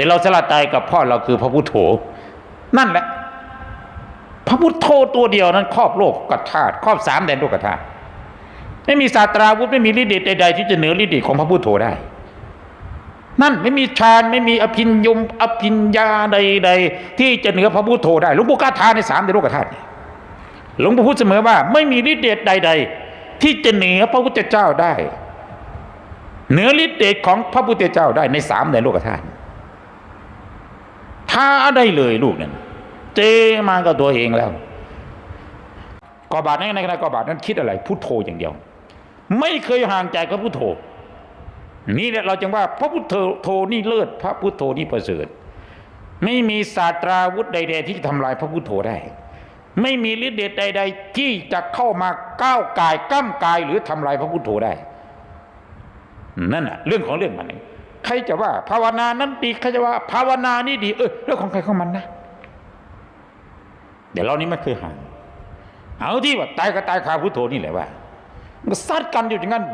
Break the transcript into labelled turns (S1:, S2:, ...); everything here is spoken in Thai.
S1: แต่เราสละตายกับพ่อเราคือพระพุทโธ นั่นแหละ พระพุทโธตัวเดียวนั้นครอบโลกกับธาตุครอบสามแดนโลกธาตุไม่มีศาสตราวุธไม่มีฤทธิ์เดชใดๆที่จะเหนือฤทธิ์เดชของพระพุทโธได้ นั่นไม่มีฌานไม่มีอภิญญมอภิญญาใด ๆ ที่จะเหนือพระพุทโธได้หลวงปู่กล้าทานในสามแดนโลกธาตุหลวงปู่พูดเสมอว่า ไม่มีฤทธิ์เดชใด ๆ ที่จะเหนือพระพุทธเจ้าได้ เหนือฤทธิ์เดชของพระพุทธเจ้าได้ในสามแดนโลกธาตุ ท้าได้เลยลูกนั่นเจมากับตัวเองแล้วกอบาทในในขณะกอบาทนั้นคิดอะไรพุทโธอย่างเดียว ไม่เคยห่างใจกพระพุทโธนี่แหละเราจึงว่า พระพุทโธนี่เลิศพระพุทโธนี่ประเสริฐไม่มีศาสตราวุธใด ๆ ที่จะทำลายพระพุทโธได้ ไม่มีฤทธิ์เดชใด ๆ ที่จะเข้ามาก้าวกายก้ามกายหรือทำลายพระพุทโธได้ นั่นน่ะ เรื่องของเรื่องมันเอง ใครจะว่า ภาวนานั้นดีใครจะว่า ภาวนานี่ดี เออเรื่องของใครของมันนะเดี๋ยวเรานี้ไม่เคยห่างเอาที่ว่าตายก็ตายคาพุทโธนี่แหละว่ามันซัดกันอยู่อย่างนั้น